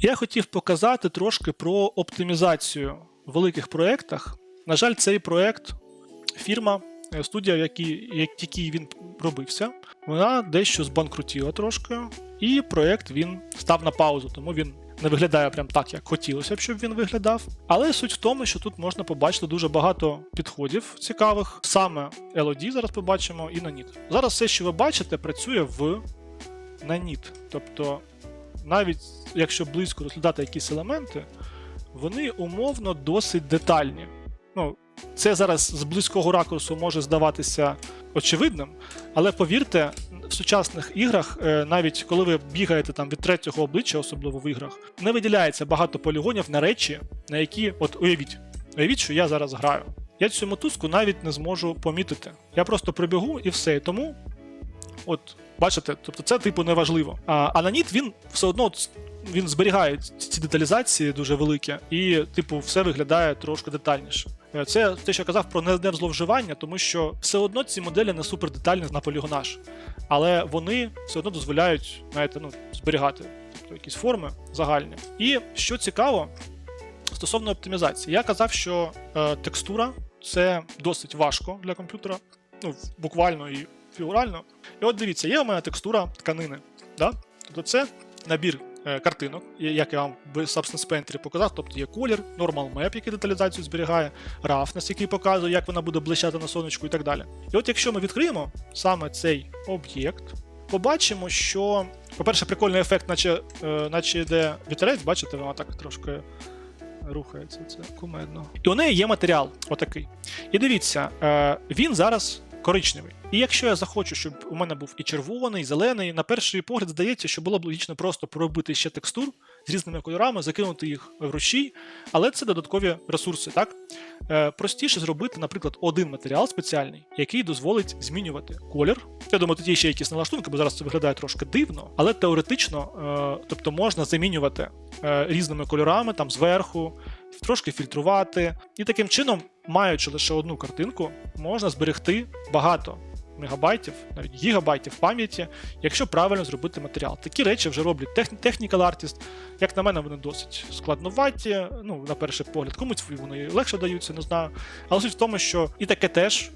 Я хотів показати трошки про оптимізацію в великих проєктах. На жаль, цей проєкт, фірма, е, студія, в якій, він робився, вона дещо збанкрутіла трошки, і проєкт він став на паузу, тому він не виглядає прям так, як хотілося б, щоб він виглядав. Але суть в тому, що тут можна побачити дуже багато підходів цікавих, саме LOD зараз побачимо і на NIT. Зараз все, що ви бачите, працює в на NIT. Тобто, навіть якщо близько розглядати якісь елементи, вони умовно досить детальні. Ну, це зараз з близького ракурсу може здаватися очевидним, але повірте, в сучасних іграх, е, навіть коли ви бігаєте там від третього обличчя, особливо в іграх, не виділяється багато полігонів на речі, на які, от уявіть, уявіть, що я зараз граю. Я цю мотузку навіть не зможу помітити. Я просто прибігу і все. Тому, от, бачите, тобто це типу неважливо. А, а на ніт він все одно він зберігає ці деталізації дуже великі, і, типу, все виглядає трошки детальніше. Е, Це те, що я казав про не- невзловживання, тому що все одно ці моделі не супер детальні на полігонаж, але вони все одно дозволяють, знаєте, ну, зберігати тобто, якісь форми загальні. І що цікаво, стосовно оптимізації, я казав, що е, текстура це досить важко для комп'ютера, ну, буквально і фігурально. І от дивіться, є у мене текстура тканини. Да? Тобто це набір е, картинок, як я вам в Substance Painter показав, тобто є колір, Normal Map, який деталізацію зберігає, Roughness, який показує, як вона буде блищати на сонечку і так далі. І от якщо ми відкриємо саме цей об'єкт, побачимо, що, по-перше, прикольний ефект, наче, е, наче йде вітерець, бачите, вона так трошки рухається, це кумедно. І у неї є матеріал, отакий. І дивіться, е, він зараз коричневий. І якщо я захочу, щоб у мене був і червоний, і зелений, на перший погляд здається, що було б логічно просто проробити ще текстур з різними кольорами, закинути їх в рушій, але це додаткові ресурси, так? Е, простіше зробити, наприклад, один матеріал спеціальний, який дозволить змінювати колір. Я думаю, тут є ще якісь налаштунки, бо зараз це виглядає трошки дивно, але теоретично, е, тобто можна замінювати е, різними кольорами там зверху, трошки фільтрувати. І таким чином, маючи лише одну картинку, можна зберегти багато мегабайтів, навіть гігабайтів пам'яті, якщо правильно зробити матеріал. Такі речі вже роблять Technical Artist. Як на мене, вони досить складноваті. Ну, на перший погляд, комусь вони легше даються, не знаю. Але суть в тому, що і таке теж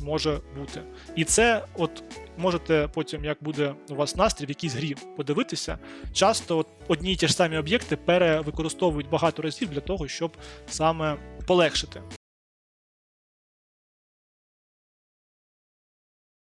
може бути. І це, от можете потім, як буде у вас настрій в якійсь грі, подивитися. Часто одні й ті ж самі об'єкти перевикористовують багато разів для того, щоб саме полегшити